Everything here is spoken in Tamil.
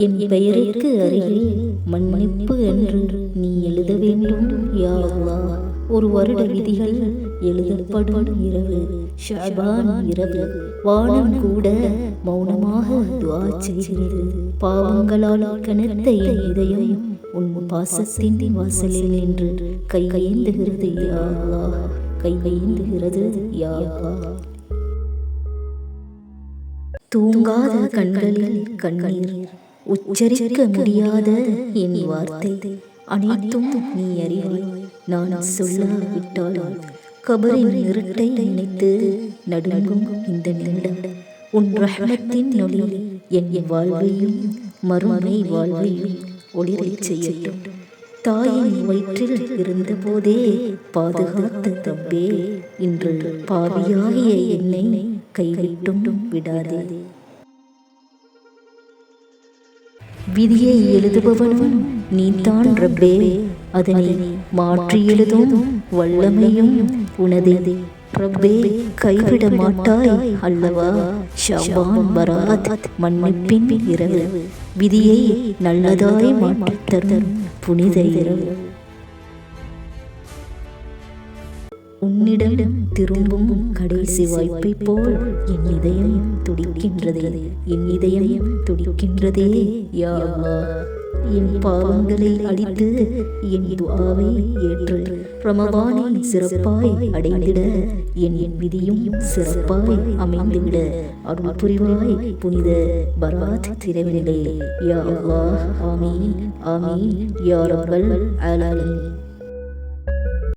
என் பெயருக்கு அருகில் மன்னிப்பு என்று நீ எழுத வேண்டும் யா ஒரு வருட விதிகள் எழுதப்படும் இரவு ஷபான் இரவு. வானம் கூட மௌனமாக துவா செய்கிறது. பாவங்களால் கனத்த என் இதயம் உன் பாசத்தின் வாசலில் நின்று கையேந்துகிறது யா அல்லாஹ். கையேந்துகிறது யா அல்லாஹ். தூங்காத கண்களில் கண்ணீர் உச்சரிக்க முடியாத என் வார்த்தை. அனைத்தும் நீ அறிவாய். நான் சொல்லாவிட்டாலும் கபரின் இருட்டை நினைத்து நடுங்கும் இந்த நிமிடம். உன் ரஹ்மத்தின் நொழி என் வாழ்வையும் மறுமை வாழ்வையும் ஒளிரச் செய்யட்டும். தாயின் வயிற்றில் இருந்தபோதே பாதுகாத்த தப்பே இன்று பாவியாகிய என்னை கைவிட்டும் விடாதே. விதியை எழுதுபவனும் நீதான் ரப்பே. அதனை மாற்றி எழுதும் வல்லமையும் உனதே. ரப்பே கைவிட மாட்டாய் அல்லவா? ஷபான் பராத் மன்னிப்பின் இரவு. விதியை நல்லதாய் மாற்றித் தரும் புனித இரவு. உன்னிடம் திரும்பும் கடைசி வாய்ப்பை போல் என் இதயம் துடிக்கின்றதே. என் இதயம் துடிக்கின்றதே. யா. என் பாவங்களை அழித்து என் துஆவை ஏற்று ரமபானை சிறப்பாய் அடைந்திட என் என் விதியும் சிறப்பாய் அமைந்துவிட அருள் புரிவாய் புனித பராத் திரைவிலே யா. ஆமீன். ஆமீன். யா ரப்பல் ஆலமீன்